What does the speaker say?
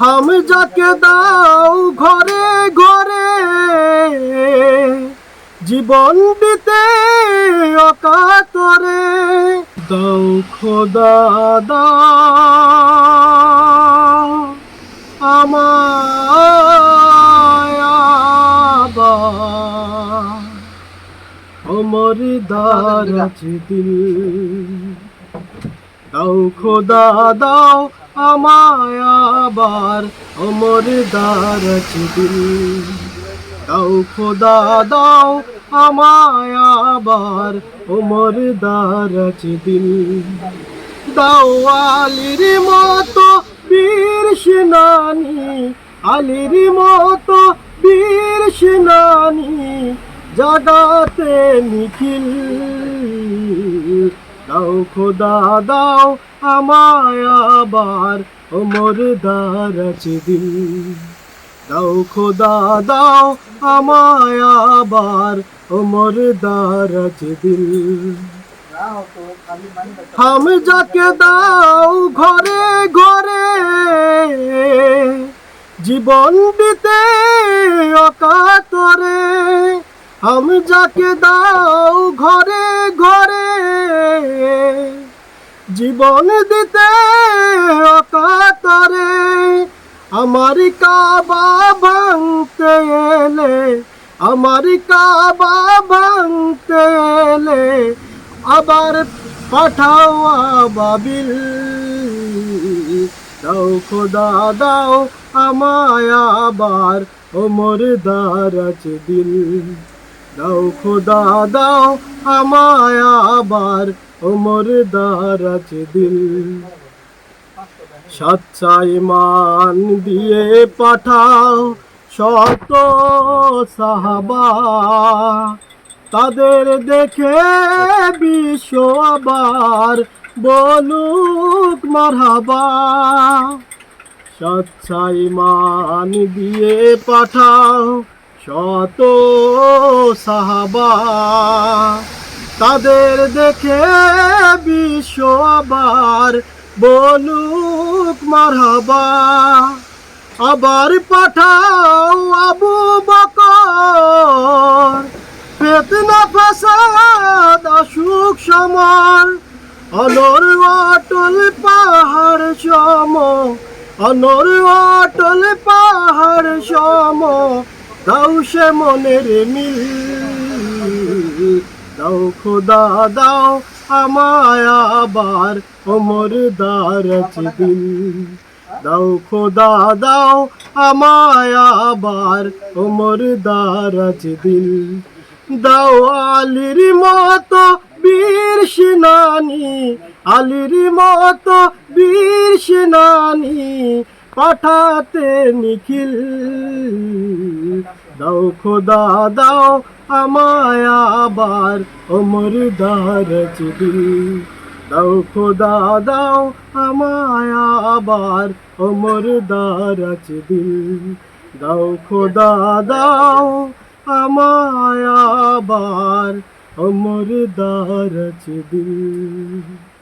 হাম যাকে দাও ঘরে ঘরে। জীবন দিতে অকাতরে। দাও খোদা, দাও আমায় আবার অমর দারাজ দিল। দাও, খোদা দাও আমায় অমর দারাজ দিল দাও, খোদা দাও আমায় অমর দারাজ দিল দাও আলির মতো বীর সেনানি, আলির মতো বীর সেনানি, জাগাতে নিখিল। দাও খোদা, দাও আমায় আবার অমর দারাজ দিল। দাও খোদা, দাও আমায় আবার অমর দারাজ দিল। হাম যাকে দাও ঘরে ঘরে জীবন দিতে অকাতরে। হাম যাকে দাও ঘরে জীবন দিতে অকাতরে আমার কাবা ভাঙতে এলে, আমার কাবা ভাঙতে এলে, আবার পাঠাও বাবিল দাও খোদা, দাও আমায় আবার ওমর দারাজ দিল। দাও খোদা, দাও আমায় আবার ওমর দারাজ দিল। সচ্চাই মান দিয়ে পাঠাও শত সাহাবা। তাদের দেখে বিশ্ব আবার বলুক মারহাবা। সচ্চাই মান দিয়ে পাঠাও শত সাহাবা, তাদের দেখে বিশ্ব আবার বলুক মারহাবা। আবার পাঠাও আবু বকর, ফেতনা ফাসাদ অসুখ সমর। অনর অটল পাহাড় সম, অনর অটল পাহাড় সম। দাও সে মনের মিল। দাও খোদা, দাও আমায় আবার অমর দারাজ দিল। দাও খোদা, দাও আমায় আবার অমর দারাজ দিল। দাও আলির মতো বীর সেনানি, আলির মতো বীর সেনানি পাঠাতে নিখিল। দাও খোদা, দাও আমায় আবার অমর দারাজ দিল দাও খোদা, দাও আমায় আবার অমর দারাজ দিল দাও খোদা, দাও আমায় আবার অমর দারাজ দিল